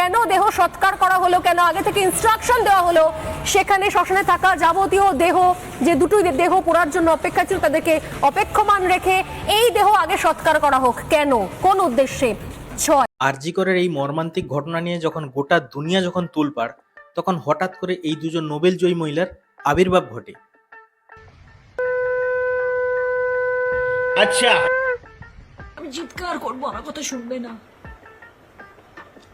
কেন দেহ সৎকার করা হলো কেন আগে থেকে ইনস্ট্রাকশন দেওয়া হলো সেখানে শ্মশানে থাকা যাবতীয় দেহ যে দুটো দেহ পড়ার জন্য অপেক্ষা ছিল তাদেরকে অপেক্ষমান রেখে এই দেহ আগে সৎকার করা হোক। কেন? কোন উদ্দেশ্যে? ছয়। আরজিকরের এই মর্মান্তিক ঘটনা নিয়ে যখন গোটা দুনিয়া যখন তুলপার তখন হঠাৎ করে এই দুজন নোবেল জয়ী মহিলার আবির্ভাব ঘটে। আচ্ছা। আমি চিৎকার করব আমার কথা শুনবে না।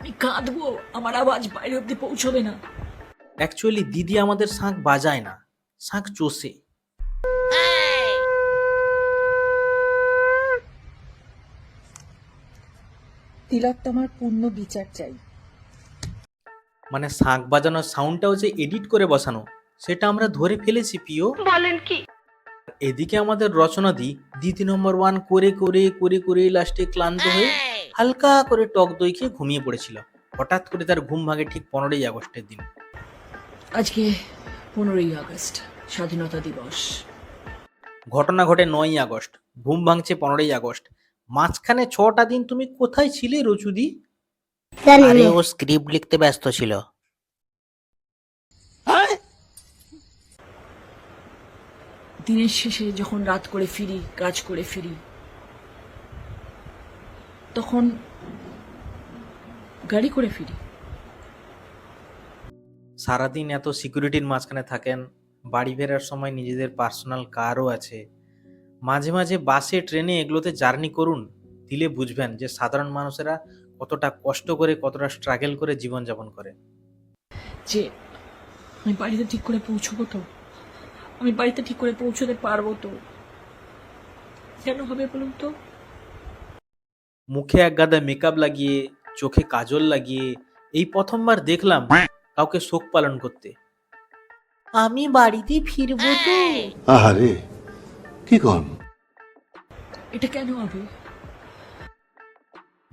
আমি কাঁদবো আমার আওয়াজ বাইরে অব্দি পৌঁছবে না। অ্যাকচুয়ালি দিদি আমাদের শাঁখ বাজায় না। শাঁখ চষে। তিলক তোমার পূর্ণ বিচার চাই। মানে শাঁখ বাজানোর সাউন্ডটাও যে এডিট করে বসানো সেটা আমরা ধরে ফেলেছি পিও বলেন কি? এদিকে আমাদের রচনা দি দ্বিতীয় নম্বর ওয়ান করে করে করে করে লাস্টে ক্লান্ত হয়ে হালকা করে টক দই খেয়ে ঘুমিয়ে পড়েছিল। হঠাৎ করে তার ঘুম ভাঙে ঠিক পনেরোই আগস্টের দিন। আজকে পনেরোই আগস্ট স্বাধীনতা দিবস। ঘটনা ঘটে নয়ই আগস্ট ঘুম ভাঙছে পনেরোই আগস্ট। মাঝখানে ছটা দিন তুমি কোথায় ছিলে রচুদি? আরে ও স্ক্রিপ্ট লিখতে ব্যস্ত ছিল। দিনের শেষে যখন রাত করে ফিরি কাজ করে ফিরি তখন গাড়ি করে ফিরি। সারাদিন এত সিকিউরিটির মাঝখানে থাকেন বাড়ি ফেরার সময় নিজেদের পার্সোনাল কারও আছে। মাঝে মাঝে বাসে ট্রেনে এগুলোতে জার্নি করুন দিলে বুঝবেন যে সাধারণ মানুষেরা কতটা কষ্ট করে কতটা স্ট্রাগল করে জীবনযাপন করে। যে আমি বাড়িতে ঠিক করে পৌঁছবো তো আমি বাড়িতে ঠিক করে পৌঁছতে পারব তো। কেন হবে বলুন তো? মুখে এক গাদা মেকআপ লাগিয়ে চোখে কাজল লাগিয়ে এই প্রথমবার দেখলাম কাউকে শোক পালন করতে। আমি বাড়িতে ফিরবো তো। আহারে কি কন? এটা কেন হবে?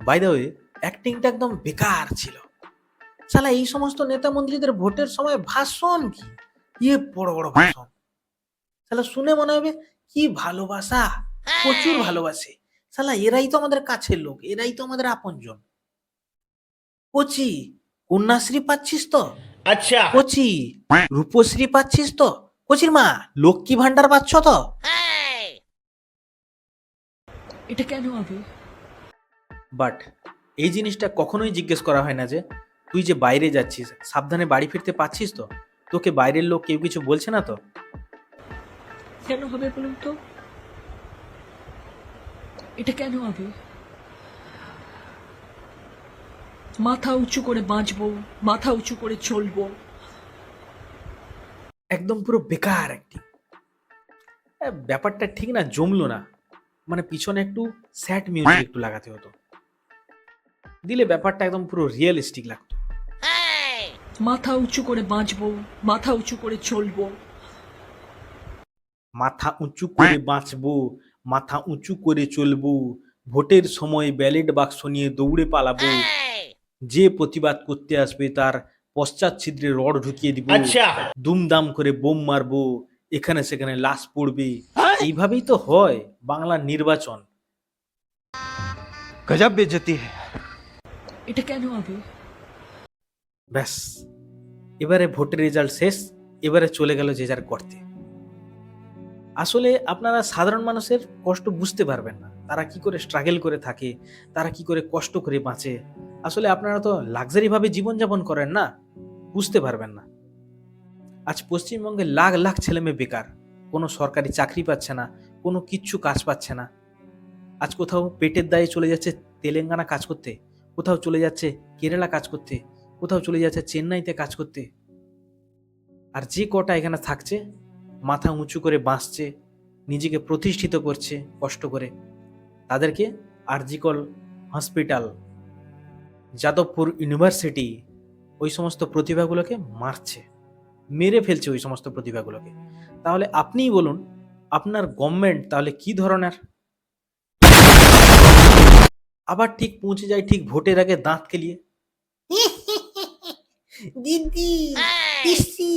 বাই দ্য ওয়ে অ্যাক্টিংটা একদম বেকার ছিল। শালা এই সমস্ত নেতা মন্ত্রীদের ভোটের সময় ভাষণ কি? ইয়ে বড় বড় ভাষণ। শালা শুনে মনে হবে কি ভালোবাসা। প্রচুর ভালোবাসে। সালা এরাই তো আমাদের কাছের লোক এরাই তো আমাদের আপনজন। কচি কন্যাশ্রী পাচ্ছিস তো? আচ্ছা। কচি রূপশ্রী পাচ্ছিস তো? কচির মা লক্ষ্মী ভান্ডার পাচ্ছ তো? এটা কেন হবে? বাট এই জিনিসটা কখনোই জিজ্ঞেস করা হয় না যে তুই যে বাইরে যাচ্ছিস সাবধানে বাড়ি ফিরতে পাচ্ছিস তো? তোকে বাইরের লোক কেউ কিছু বলছে না তো? কেন হবে বলুন তো? এটা কেন হবে মাথা উঁচু করে বাঁচবো মাথা উঁচু করে চলবো। একদম পুরো বেকার একটি। ব্যাপারটা ঠিক না জমলো না। মানে পিছনে একটু স্যাড মিউজিক একটু লাগাতে হতো। দিলে ব্যাপারটা একদম পুরো রিয়েলিস্টিক লাগতো। মাথা উঁচু করে বাঁচবো মাথা উঁচু করে চলবো। মাথা উঁচু করে বাঁচবো মাথা উঁচু করে চলবো ভোটের সময় ব্যালেট বাক্স নিয়ে দৌড়ে পালাবো। যে প্রতিবাদ করতে আসবে তার পশ্চাৎ ছিদ্রে রড ঢুকিয়ে দিব। আচ্ছা। দুমদাম করে বোম মারবো এখানে সেখানে লাশ পড়বে। হ্যাঁ। এইভাবেই তো হয় বাংলার নির্বাচন। গজব বেজতি এটা কেন হবে? ব্যাস। এবারে ভোটের রেজাল্ট শেষ এবারে চলে গেল যে যার গর্তে। আসলে আপনারা সাধারণ মানুষের কষ্ট বুঝতে পারবেন না। তারা কি করে স্ট্রাগল করে থাকে, তারা কি করে কষ্ট করে বাঁচে? আসলে আপনারা তো লাক্সারি ভাবে জীবনযাপন করেন না, বুঝতে পারবেন না। আজ পশ্চিমবঙ্গে লাখ লাখ ছেলে মেয়ে বেকার, কোনো সরকারি চাকরি পাচ্ছে না, কোনো কিচ্ছু কাজ পাচ্ছে না। আজ কোথাও পেটের দায়ে চলে যাচ্ছে তেলেঙ্গানা কাজ করতে, কোথাও চলে যাচ্ছে কেরালা কাজ করতে, কোথাও চলে যাচ্ছে চেন্নাইতে কাজ করতে। আর যে কটা এখানে থাকছে মাথা উঁচু করে বাঁচছে নিজেকে প্রতিষ্ঠিত করছে কষ্ট করে। তাদেরকে আরজিকল হসপিটাল যাদবপুর ইউনিভার্সিটি ওই সমস্ত প্রতিভাগুলোকে মারছে মেরে ফেলছে ওই সমস্ত প্রতিভাগুলোকে। তাহলে আপনিই বলুন আপনার গভর্নমেন্ট তাহলে কি ধরনের? আবার ঠিক পৌঁছে যায় ঠিক ভোটের আগে দাঁত কেলিয়ে। দিদি পিসি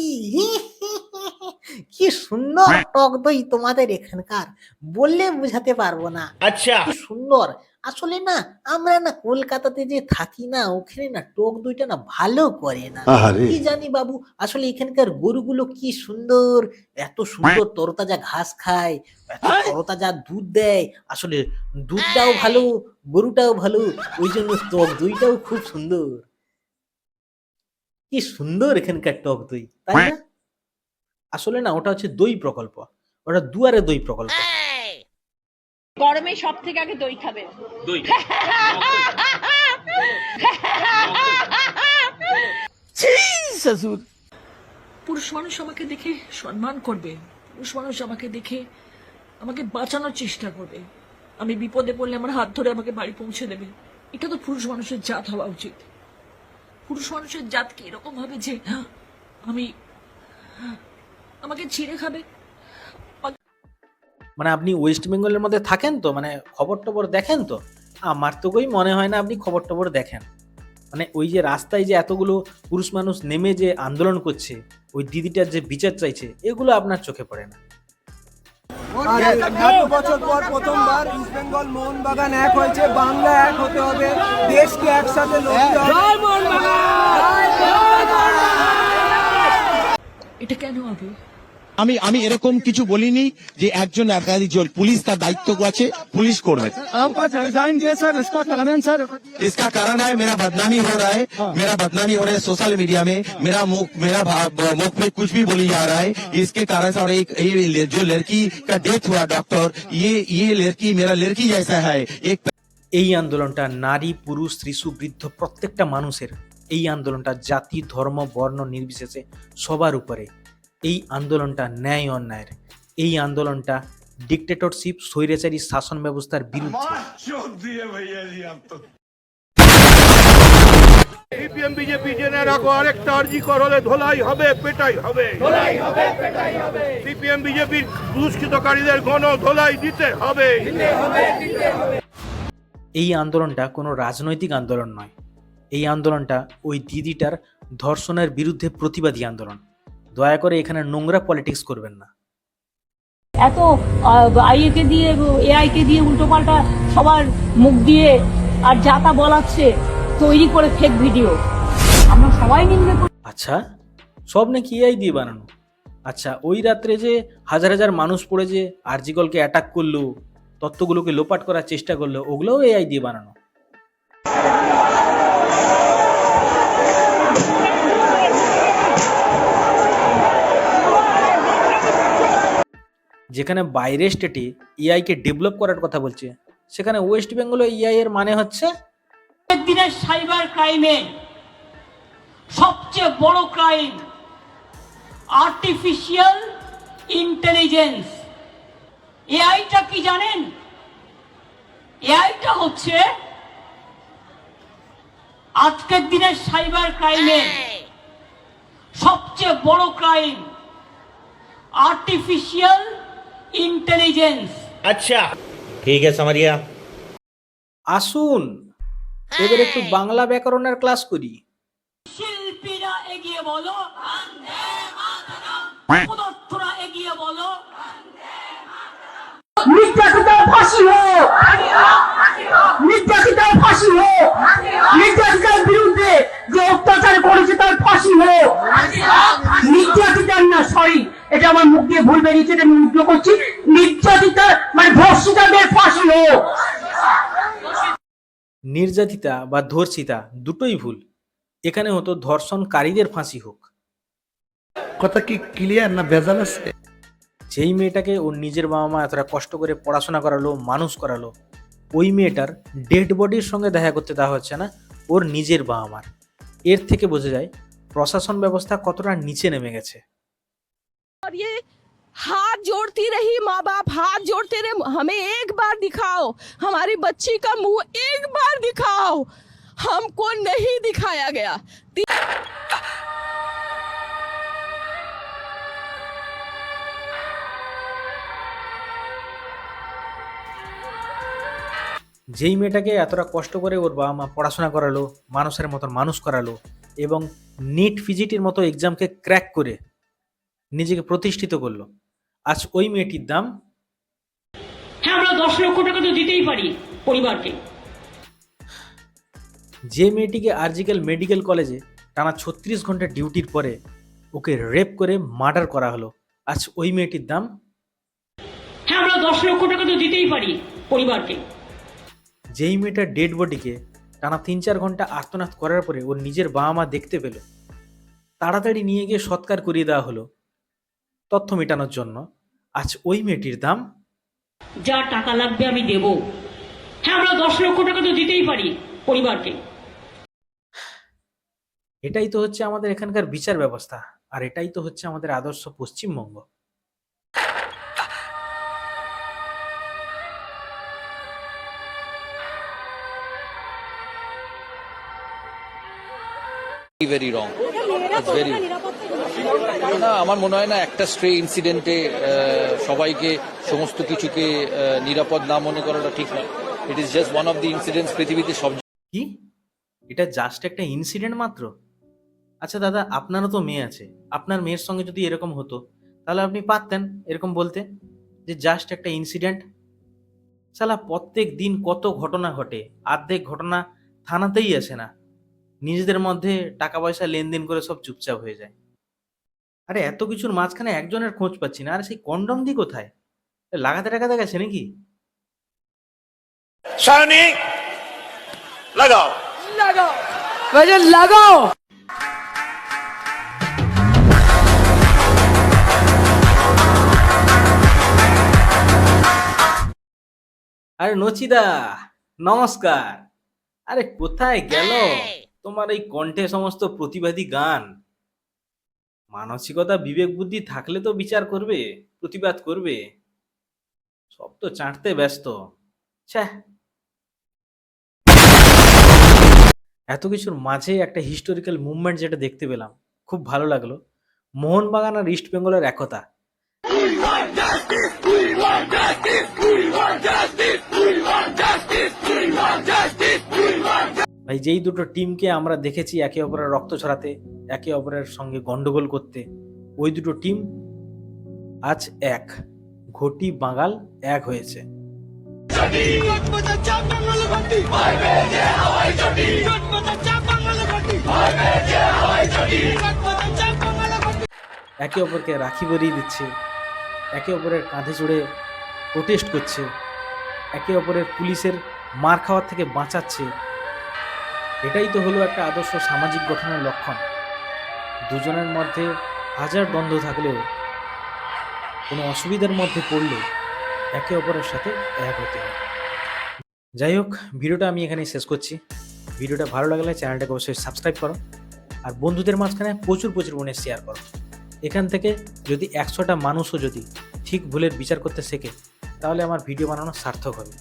কি সুন্দর হ্যাঁ। টক দই তোমাদের এখানকার বললে বুঝাতে পারব না। আচ্ছা। সুন্দর। আসলে না আমরা না কলকাতাতে যে থাকি না ওখানে না টক দইটা না ভালো করে না। কি জানি বাবু আসলে এখানকার গরুগুলো কি সুন্দর এত সুন্দর হ্যাঁ। তরতাজা ঘাস খায় এত হ্যাঁ। তরতাজা দুধ দেয়। আসলে দুধটাও ভালো গরুটাও ভালো ওই জন্য টক দইটাও খুব সুন্দর। কি সুন্দর এখানকার টক দই তাই না? আসলে না ওটা হচ্ছে দই প্রকল্প। ওটা দুয়ারে দই প্রকল্প। গরমে সব থেকে আগে দই খাবে। পুরুষ মানুষ আমাকে দেখে সম্মান করবে। পুরুষ মানুষ আমাকে দেখে আমাকে বাঁচানোর চেষ্টা করবে। আমি বিপদে পড়লে আমার হাত ধরে আমাকে বাড়ি পৌঁছে দেবে। এটা তো পুরুষ মানুষের জাত হওয়া উচিত। পুরুষ মানুষের জাত কি এরকম হবে যে আমি আমাকে ছিঁড়ে খাবে। মানে আপনি ওয়েস্ট বেঙ্গলের মধ্যে থাকেন তো? মানে খবর টবর দেখেন তো? আমার তো কই মনে হয় না আপনি খবর টবর দেখেন। মানে ওই যে রাস্তায় যে এতগুলো পুরুষ মানুষ নেমে যে আন্দোলন করছে ওই দিদিটার যে বিচার চাইছে এগুলো আপনার চোখে পড়ে না? আর বছর পর প্রথমবার ইস্ট বেঙ্গল মোহনবাগান এক হয়েছে বাংলা এক হতে হবে দেশকে একসাথে এটা কেন হবে? আমি আমি এরকম কিছু বলিনি যে একজন একাধিক জন পুলিশ তার দায়িত্ব আছে পুলিশ করবে इसका कारण है मेरा बदनामी हो रहा है मेरा बदनामी हो रहा है सोशल मीडिया में मेरा मुख मेरा भा- मुख में कुछ भी बोली जा रहा है इसके कारण से और एक ये जो लड़की का डेथ हुआ डॉक्टर ये ये लड़की मेरा लड़की जैसा है एक এই আন্দোলনটা নারী পুরুষ শিশু বৃদ্ধ প্রত্যেকটা মানুষের এই আন্দোলনটা জাতি ধর্ম বর্ণ নির্বিশেষে সবার উপরে এই আন্দোলনটা ন্যায় অন্যায়ের। এই আন্দোলনটা ডিকটেটরশিপ স্বৈরাচারী শাসন ব্যবস্থার বিরুদ্ধে। সিপিএম বিজেপি জেনে রাখো আরেকটা আর্জি কর হলে ধোলাই হবে পেটাই হবে। সিপিএম বিজেপির দুষ্কৃতকারীদের গণ ধোলাই দিতে হবে। এই আন্দোলনটা কোনো রাজনৈতিক আন্দোলন নয়। এই আন্দোলনটা ওই দিদিটার ধর্ষণের বিরুদ্ধে প্রতিবাদী আন্দোলন। দয়া করে এখানে নোংরা পলিটিক্স করবেন না। এত আইএ কে দিয়ে এআই কে দিয়ে উল্টোপাল্টা সবার মুখ দিয়ে আর যা তা বলাচ্ছে তৈরি করে ফেক ভিডিও আমরা সবাই নিম্নে আচ্ছা সব নাকি এআই দিয়ে বানানো? আচ্ছা ওই রাত্রে যে হাজার হাজার মানুষ পড়ে যে আরজিকলকে অ্যাটাক করল তত্ত্বগুলোকে লোপাট করার চেষ্টা করল ওগুলোও এআই দিয়ে বানানো। যেখানে বাইরের স্টেটে এআইকে ডেভেলপ করার কথা বলছে, সেখানে ওয়েস্ট বেঙ্গলে এআই এর মানে হচ্ছে দিনের সাইবার ক্রাইমে সবচেয়ে বড় ক্রাইম আর্টিফিশিয়াল ইন্টেলিজেন্স এআইটা কি জানেন? এআইটা হচ্ছে আজকের দিনের সাইবার ক্রাইমে সবচেয়ে বড় ক্রাইম আর্টিফিশিয়াল ইন্টেলিজেন্স আচ্ছা। ঠিক আছে সামারিয়া আসুন এবার একটু বাংলা ব্যাকরণের ক্লাস করি। শিল্পীরা এগিয়ে বলো এটা আমার মুখ দিয়ে ভুল বেরিয়েছে এটা আমি উদ্যোগ করছি। নির্যাতিতার মানে ধর্ষিতাদের ফাঁসি হোক নির্যাতিতা বা ধর্ষিতা দুটোই ভুল। এখানে হতো ধর্ষণকারীদের ফাঁসি হোক। কথা কি ক্লিয়ার না ভেজাল আছে? যেই মেয়েটাকে ওর নিজের বাবা মা এতটা কষ্ট করে পড়াশোনা করালো মানুষ করালো ওই মেয়েটার ডেড বডির সঙ্গে দেখা করতে দেওয়া হচ্ছে না ওর নিজের বাবা মার। এর থেকে বোঝা যায় প্রশাসন ব্যবস্থা কতটা নিচে নেমে গেছে। और ये हाथ जोड़ती रही माँ बाप हाथ जोड़ते रहे हमें एक बार दिखाओ हमारी बच्ची का मुंह एक बार दिखाओ हमको नहीं दिखाया गया যেই মেয়েটাকে এতটা কষ্ট করে ওর বাবা মা পড়াশোনা করালো মানুষের মতন মানুষ করালো এবং নিট ফিজিটির মতো এক্সামকে ক্র্যাক করে নিজেকে প্রতিষ্ঠিত করল। আজ ওই মেয়েটির দাম? হ্যাঁ আমরা দশ লক্ষ টাকা তো দিতেই পারি পরিবারকে। যে মেয়েটিকে আরজিক্যাল মেডিকেল কলেজে টানা ছত্রিশ ঘণ্টা ডিউটির পরে ওকে রেপ করে মার্ডার করা হলো আজ ওই মেয়েটির দাম? হ্যাঁ আমরা দশ লক্ষ টাকা তো দিতেই পারি পরিবারকে। যেই মেয়েটার ডেড বডিকে টানা তিন চার ঘণ্টা আর্তনাদ করার পরে ওর নিজের বাবা মা দেখতে পেল তাড়াতাড়ি নিয়ে গিয়ে সৎকার করিয়ে দেওয়া হলো। তথ্য মেটানোর জন্য। আজ ওই মেয়েটির দাম যা টাকা লাগবে আমি দেব। হ্যাঁ আমরা দশ লক্ষ টাকা তো দিতেই পারি পরিবারকে। এটাই তো হচ্ছে আমাদের এখানকার বিচার ব্যবস্থা আর এটাই তো হচ্ছে আমাদের আদর্শ পশ্চিমবঙ্গ। ভেরি রং ভেরি না আমার মনে হয় না একটা স্ট্রে ইনসিডেন্টে সবাইকে সমস্ত কিছুকে নিরাপদ না মনে করাটা ঠিক নয় it is just one of the incidents পৃথিবীতে সব কি? এটা জাস্ট একটা ইনসিডেন্ট মাত্র? আচ্ছা দাদা আপনারও তো মেয়ে আছে। আপনার মেয়ের সঙ্গে যদি এরকম হতো তাহলে আপনি পারতেন এরকম বলতে? যে জাস্ট একটা ইনসিডেন্ট সালা প্রত্যেক দিন কত ঘটনা ঘটে। অর্ধেক ঘটনা থানাতেই আসে না। নিজেদের মধ্যে টাকা পয়সা লেনদেন করে সব চুপচাপ হয়ে যায়। আরে এত কিছুর মাঝখানে একজনের খোঁজ পাচ্ছি না। আর সেই কন্ডম দি কোথায়? লাগাতে টাকাতে গেছে নাকি? সায়নী লাগাও। আরে নচিদা নমস্কার। আরে কোথায় গেল? তোমার এই কণ্ঠে সমস্ত প্রতিবাদী গান। মানসিকতা, বিবেক, বুদ্ধি থাকলে তো বিচার করবে, প্রতিবাদ করবে। সব তো চাঁটতে ব্যস্ত। এত কিছুর মাঝে একটা হিস্টোরিক্যাল মুভমেন্ট যেটা দেখতে পেলাম। খুব ভালো লাগল। মোহনবাগান আর ইস্ট বেঙ্গলের একতা। ভাই যেই দুটো টিমকে আমরা দেখেছি একে অপরের রক্ত ছড়াতে, একে অপরের সঙ্গে গন্ডগোল করতে, ওই দুটো টিম আজ এক। ঘটি বাঙাল এক হয়েছে। একে অপরকে রাখি বরিয়ে দিচ্ছে, একে অপরের কাঁধে চড়ে প্রোটেস্ট করছে, একে অপরের পুলিশের মার খাওয়ার থেকে বাঁচাচ্ছে এটাই তো হলো একটা আদর্শ সামাজিক গঠনের লক্ষণ। দুজনের মধ্যে হাজার দ্বন্দ্ব থাকলেও, কোনো অসুবিধার মধ্যে পড়লে একে অপরের সাথে এক হতে হয়। যাই হোক, ভিডিওটা আমি এখানে শেষ করছি। ভিডিওটা ভালো লাগলে চ্যানেলটাকে অবশ্যই সাবস্ক্রাইব করো আর বন্ধুদের মাঝখানে প্রচুর প্রচুর মনে শেয়ার করো। এখান থেকে যদি একশোটা মানুষও যদি ঠিক ভুলের বিচার করতে শেখে, তাহলে আমার ভিডিও বানানো সার্থক হবে।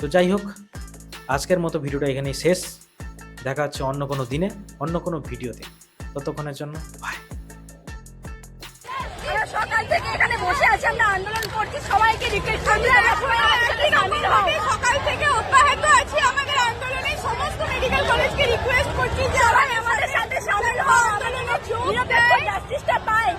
তো যাই হোক আজকের মতো ভিডিওটা এখানেই শেষ। দেখা হচ্ছে অন্য কোনো দিনে অন্য কোনো ভিডিওতে। ততক্ষণের জন্য বাই সকাল থেকে এখানে বসে আছি আমরা আন্দোলন করছি সবাইকে রিকোয়েস্ট করছি সকাল থেকে অব্যাহত আছি আমাদের আন্দোলনে সমস্ত মেডিকেল কলেজকে রিকোয়েস্ট করছি যে আমাদের সাথে সামিল হও আন্দোলনে যোগ দেয়। জাস্টিসটা পায়